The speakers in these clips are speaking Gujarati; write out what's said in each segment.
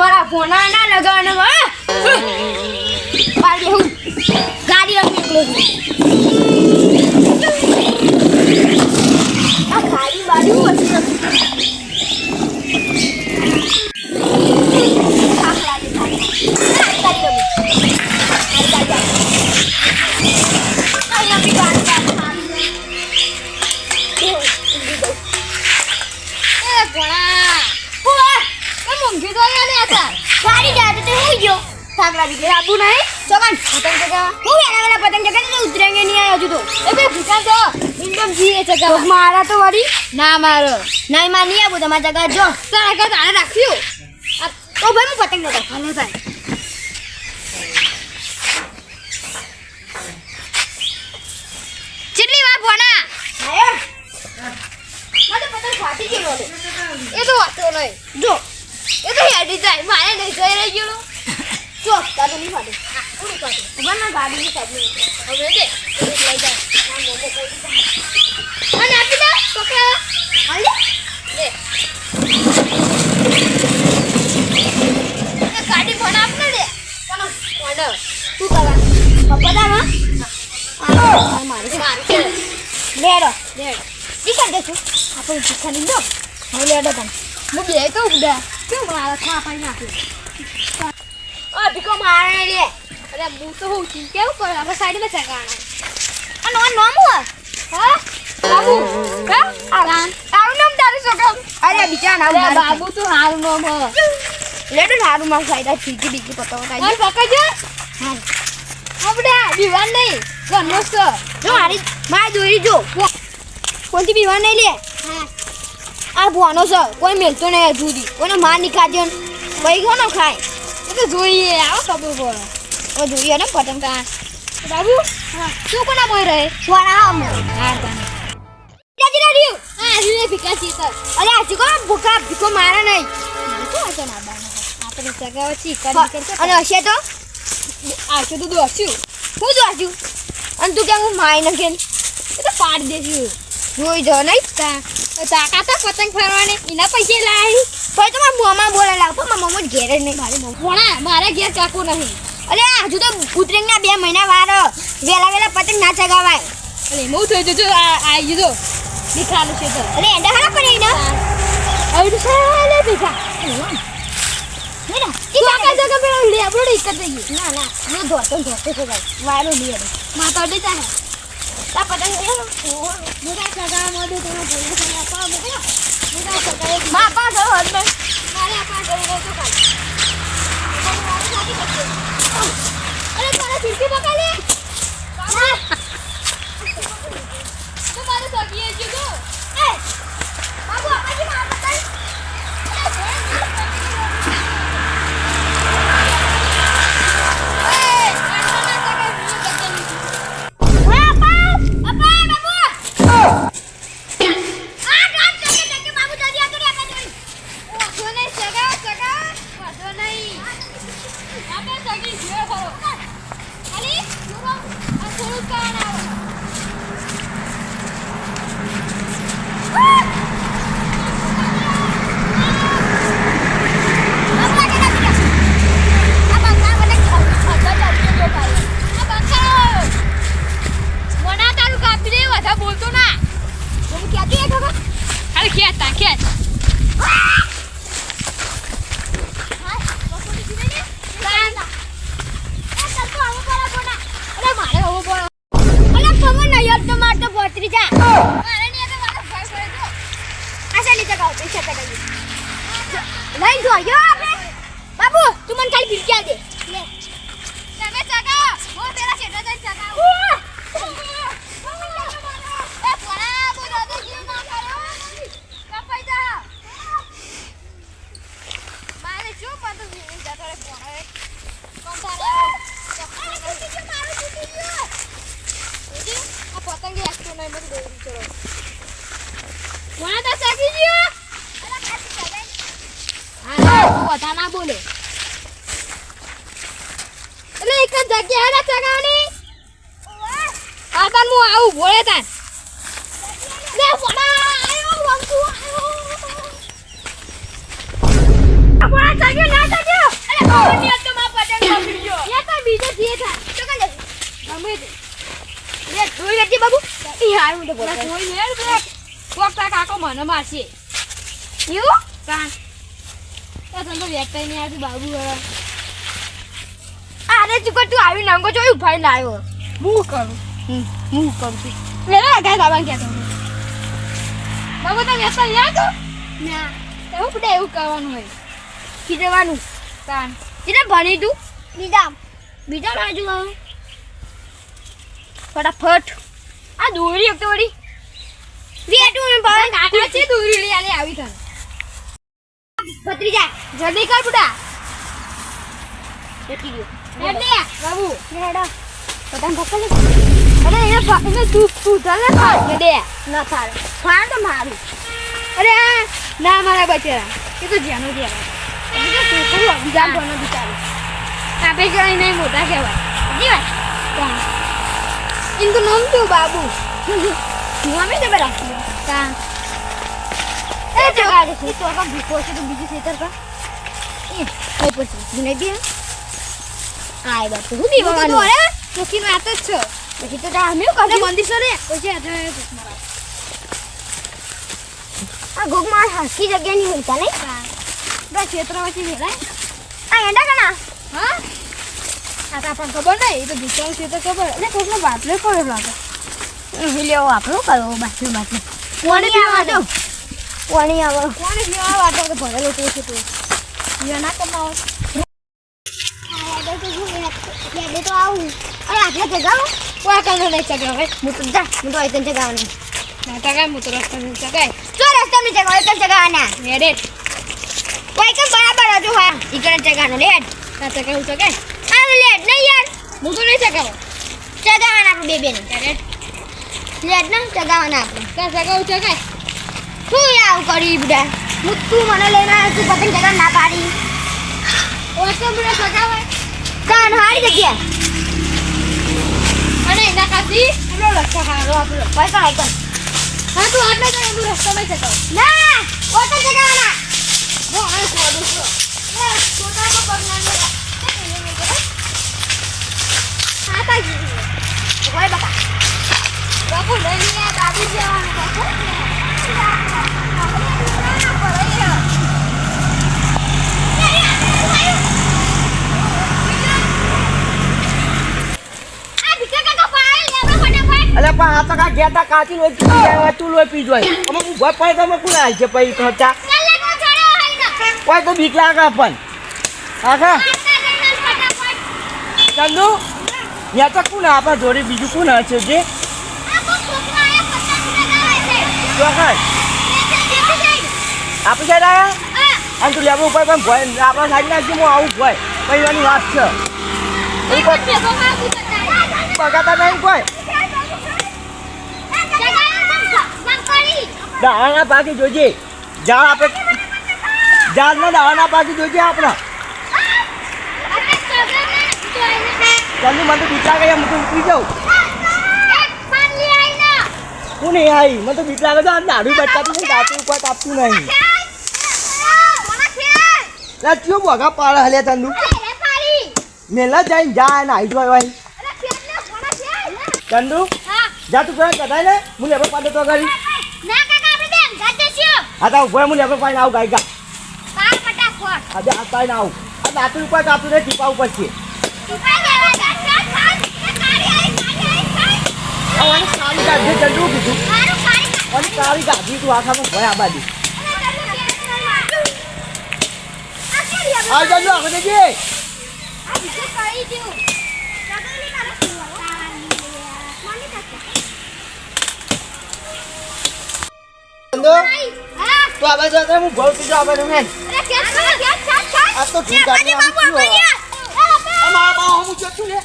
મારા ફોના ના લગાવવાનો ગાડી રમી તો મારા તો વળી? ના મારો. નહીં માં નહીં આવું તમારા જગા જો. તારા ઘર તારે રાખ્યું તો ભાઈ હું પતંગ નતો હાલે ભાઈ. કેટલી વાર ભણા. એ. તો વાતો નહીં. જો. એ તો હેડી જાય. મારે નહીં જઈ રહી ગયો જો તારું નહીં ફાટે. હા કોણ ફાટે ખબર ના ગાડી ની સાઈડ હવે દે લઈ જાય આ મોમો કોઈ અને આપી દે પકડા હાલે દે એ ગાડી ભણા આપને દે કોનો ઓર્ડર તું કરવા પપ્પા આ મારે માર કે લેડો દે ઈ કરી દેશું આપણે ભૂખા લીધો હવે લેડો તમે હું બે તો ઉડા કેમ મારા ખા પાઈ નાખ્યું ઓ ભીખો મારે લે અરે હું તો હું ચીન કેવું કરું? આપણે સાઈડમાં ચગાણા આ નો નામ હોય? હા? બાબુ? હા? આરામ તારું નામ તારું છોકરો અરે બીજા નામ અરે. બાબુ તો હારું નામ હો લેડો હારું નામ ફાયદા ચીકી બીકી પતાવો માર તાઈ પકડજો. હા. આપણે દીવાન નહીં. ઘરનો છે જો મારી મારી જોઈ જો. કોણથી બીવા નહીં લે? હા. આ ભવાનો છે. કોઈ મેલતો નહીં હજુ સુધી. કોઈને માર નહીં ખાધ્યો ને ભાઈ કોનો ખાય. એ તો જોઈએ. આવો ખબર પડે. ઓ જોઈએ ને પતંગ તા બાબુ શું કોના મોય રહે? સ્વારા આમ હા તને રાજી હા રીને ભીકા સર. અરે આજે કો ભૂખા ભીખો મારે નહીં. શું આજે ના બાને. આપણે ચગાવ છી કરી અને હશે તો? આવશે તો દોસ્યું હું જોશું અને તું કેમ હું મારી નાખે એ તો પાડી દેશું જોઈ જો નહીં. તા તાકાત પતંગ ફરવાની. એના પૈસા લાવી ભાઈ તમારા મોંમાં બોલે લાવ પણ મારા મોંમાં ઘેર જ નહીં. મારી મોં ભણા મારા ઘેર ચાકુ નહીં. અરે હજુ તો ઉતરેંગના બે મહિના વાર વેલા વેલા પતંગ ના ચગાવાય. અરે હું થઈ જજો આ આવી જજો દીકરાનું છે તો. અરે એડા હારા પડે ને આવી તો સાલે ભીખા હેના ઈ કાકા જગા પેલો લેબડો એક જ જઈએ ના ના હું ધોતો ને ધોતો છે ભાઈ વાયરો લે રે માતા દે તા તા પતંગ લઈ લો મોટા સગા મોડે તો બોલે છે આપા મોટા મોટા સગા માં પા ગયો હદ મેં મારે આપા ગઈ તો કાલ અરે તારા ફિરકી પકા લે તો મારે સગીએ જ જો એ બાબુ આપાજી માં પતંગ ઓય આપા આપા બાબુ આ ગામ ચકે ચકે બાબુ જલ્દી આગળ આપા જઈ વાંધો નહીં સગા સગા વાંધો નહીં આપણે સગી જીવે ખરો ખાલી જોરો આ થોડું કાન આવે આ બંકાળો મોના તારું કાપી દે વધારે બોલતો ના ખાલી ખેંચ તા ખેંચ અરે મારે હોવો પડે મારે નહીં એટલે મારો ભાઈ પડે તો બાબુ તું મને ખાલી ભીડક્યા દે આવું ભોળે તાર. એ જોઈ લેજે બાબુ. ઈ હાર મને બોલ જોઈ લે બે કાકો મને મારશે. યુ કાન તો તો વ્યક્ત નહીં આવતી બાબુ અરે ચુકો તું આવી નાંગો જોયું ભાઈ લાવ્યો હું કરું? હું કરું છું. વેલા ગાય દાવા કહેતો બાબુ તમે વેકતા નહીં તો ના. એવું બધા એવું કરવાનું હોય. ખીજવાનું તાન. એટલે ભણી તું બીજા બીજા બાજુ આવે. ફટાફટ. આ દોરી એક તો વળી. વેટું ને ભાઈ કાકા છે દોરી લઈ આલે આવી તને ભત્રીજા જલ્દી કર બુડા. એટલી ગયો. બાબુ હેડા. પતંગ પકડ અરે એને એને તું તું ચાલે ફાડ દે ન થારે ફાડ તો મારું. અરે, ના, મારા બચેરા એ તો જેનો જે બીજા ભણો બિચારો. આપે જણાય નહીં મોટા કહેવાય. જી વાત એનું નામ શું, બાબુ? અમે જબર રાખી કાં? એ જગા છે. તો ભૂખો છે, તો ખેતર કા એ પછી. ગુને દે આય બાપ હું દી અરે જ છો. પછી તો તા અમે અરે મંદિર સરે પછી આજે આ ગોગમાં હરકી જગ્યા ની હોય નહીં? બસ ક્ષેત્ર વચ્ચે વેલાય આ એંડા કના? હા? આ તો ખબર નહીં તો દુકાન છે તો ખબર. એટલે કોકનો બાટલો પડ્યો લાગે. લેવો આપણો કયો બાકી બાકી કોને આવા? દો કોણી આવો? કોને વાટો તો ભરેલો તો છે તો પીવા ના કમાવો. યાદે તો આવું. અરે આટલે જગાવો કોઈ કાંદો નહીં ચગાવ હું તો જા હું તો એકન જગાવવાની ના ચગાય હું તો રસ્તા નહીં ચગાય જો રસ્તા ની જગાવ એકન જગાવવાના હેડે કોઈ કે બરાબર હતું હા ઈકન જગાવવાનો લેટ. ના ચગાવું ચગાય આ લેટ. નહીં યાર. હું તો નહીં ચગાવો જગાવવાના આપણે બે બેને. હેડે લેટ ના જગાવવાના આપણે. ત્યાં ચગાવું ચગાય શું આવું કરી બધા? હું તું મને લઈને આવ્યો તું પતંગ જગા ના પાડી. તો મને ચગાવાય કાન હારી જગ્યા. અને એના કાથી એનો રસ્તો હારો આપણો. કોઈ કણ કર હા તું આટલે તો એનો રસ્તો મે જતો. ના ઓટો જગાના હું આ કોડું છો. ના છોટા કો પગના હા તા ઓય બતા બાપુ લઈ લે દાદી જવાનું. બાપુ અલે પણ આ તો કા ગયા તા કાચી લોહી પી જાય તું લોહી પી જોય. અમે હું ભય પાય તમે કોણ આવી છે પછી ખર્ચા કોઈ તો બીક લાગે પણ. આખા ચંદુ યા તો કોણ આપણા જોડે બીજું કોણ હશે જે? આપણી સાઈડ આવ્યા અને તું લેવું ઉપર પણ ભય આપણા સાઈડ નાખી હું આવું ભય. પછી એની વાત છે. પગાતા નહીં કોઈ? દાવાના પાકી જોજે. જા આપણે ઝાડના દાવાના પાકી જોજે આપણા. ચંદુ મને તો લાગે એમ તો ઉતરી જાઉં. હું નહીં આવી, મને તો બીક લાગે તો આ દારૂ બચકાતું નહીં, દાંતું ઉપર કાપતું નહીં. લા, ચિયો બોગા પાડે હલે ચંદુ મેલા જઈને જા ને આવી જોય ભાઈ ચંદુ જા તું કરે કદાય ને, હું લેબર પાડે તો કરી હા તા ઊભો હું લેબર પાડીને આવું ગાય ગા. આજે આ પાડીને આવું. આ દાંતું ઉપર કાપતું ને ટીપા ઉપર છે કાળી તું આખામાં ભય આ આગળ તું આ બાજુ આગળ હું ભવ પીજો આ બાજુ મેં આ તો ઠીક ગાડી આમ પીવો આ મારા હું જતું લે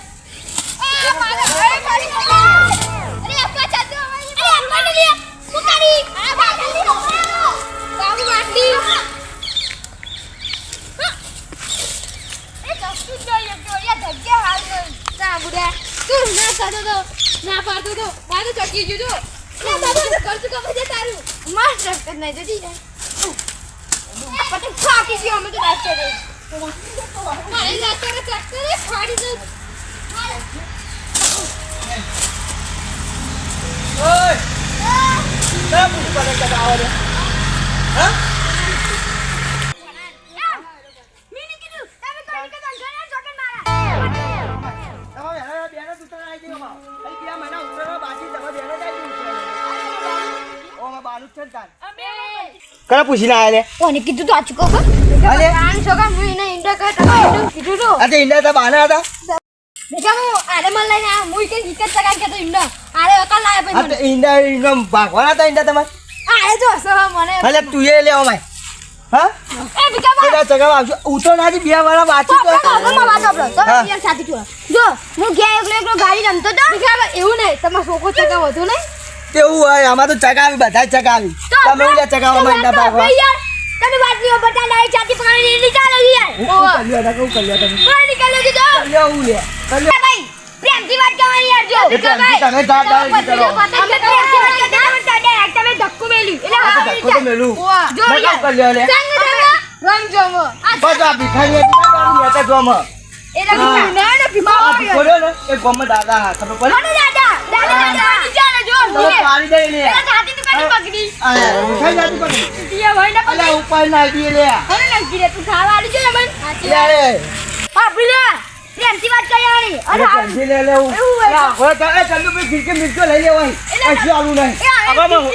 ના પાડતો તો મારે ચકી ગયું તો ના બાબુ તો ખર્ચ કમાઈ જાય તારું મસ્ત રસ્તે નહીં જતી જાય પતંગ ફાટી ગયો અમે તો રસ્તે મારે જાતે ટ્રેક્ટરે ફાડી દઉં ઓય કેમ પતંગ ચગાવો છે હા કરે પૂછીને આયા લે? કોને કીધું તો આ ચુકો કો અલે. આન છોકા હું એને ઇન્ડા કર કીધું તો. આ ઇન્ડા ઈંડા બાના હતા. બેટા હું આરે મન લઈને આ મુઈ કે હિકત ચકા કે તો ઇન્ડા આરે અકલ લાય પછી તે ઇન્ડા ઇન્ડા ભાગવાના હતા ઇન્ડા તમારે? આરે જો સો મને અલે તું એ લેવા માય હા? એ બીકા બા. બેટા ચગાવ આવજો. ઉતરણ નાજી બે વાળા વાચી તો તમે યાર સાથે જો હું ગયા એકલો એકલો ગાડી રમતો તો? બીકા એવું નહીં તમાર છોકરો ચકા વધુ નહીં. તેવું હોય? આમાં તો ચગાવી બધા ચગાવી. તમે ઉલ્યા ચગાવવા ઈંડા ભાગવા. તમે વાત નહીં બતા ડાયરેક્ટ છાતી પકડીને નીચાલો યાર. હું કર્યો હતા કેવું કર્યો તમે કોણ નીકળ્યો દીધો કર્યો હું લે કર્યો ભાઈ પ્રેમથી વાત કરવાની યાર જો. એ તમે દાદ દાદ કરો. અમે પ્રેમથી વાત કરતા અમે તો તમે ધક્કો મેલ્યું. એટલે આ ધક્કો મેલું. જો યાર. કેમ લે? સંગ જમો રંગ જમો આ બસ આ ભિખારી હતી ને તારી એટલે હા. ના ને ભીખા આ ભીખો ને, એ ગામમાં દાદા ખબર પડી? પાડી લે. તું કાઢી પકડી આ ભિખારી જાતું કરી. દિયા ભાઈ ના અલા, ઉપર નાખી લે. કોને નાખી રે તું ખાવા આલી છે મને લે રે. હા પ્રિયા પ્રેમથી વાત કરવાની આની અરે, પેન્સિલ લે લે. અલા, હવે તો- એ લઈ લેવાય. કશું આલું નહીં. હવે હું-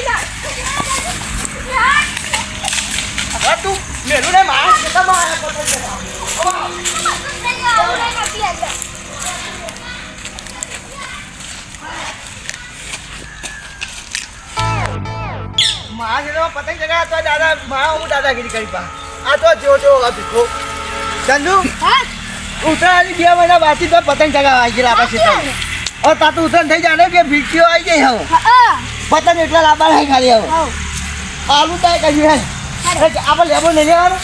હવે તું મેલું ને મારા પતંગ. મારા ખેતરમાં પતંગ ચગાવ્યા તો દાદા મારા હું દાદાગીરી કરી પા. આ તો જો જો ભીખો ચંદુ હા? ઉત્તરાયણની બે મહિના બાકી તો પતંગ ચગાવવા આવી ગયેલા આપણા ખેતરમાં હવે તા તો ઉત્તરાયણ થઈ જાય કે ભીખીઓ આવી ગઈ હવે. પતંગ એટલા લાંબા નહીં ખાલી હવે. આલુ તાય કહ્યું આપણે નહીં લેવાનું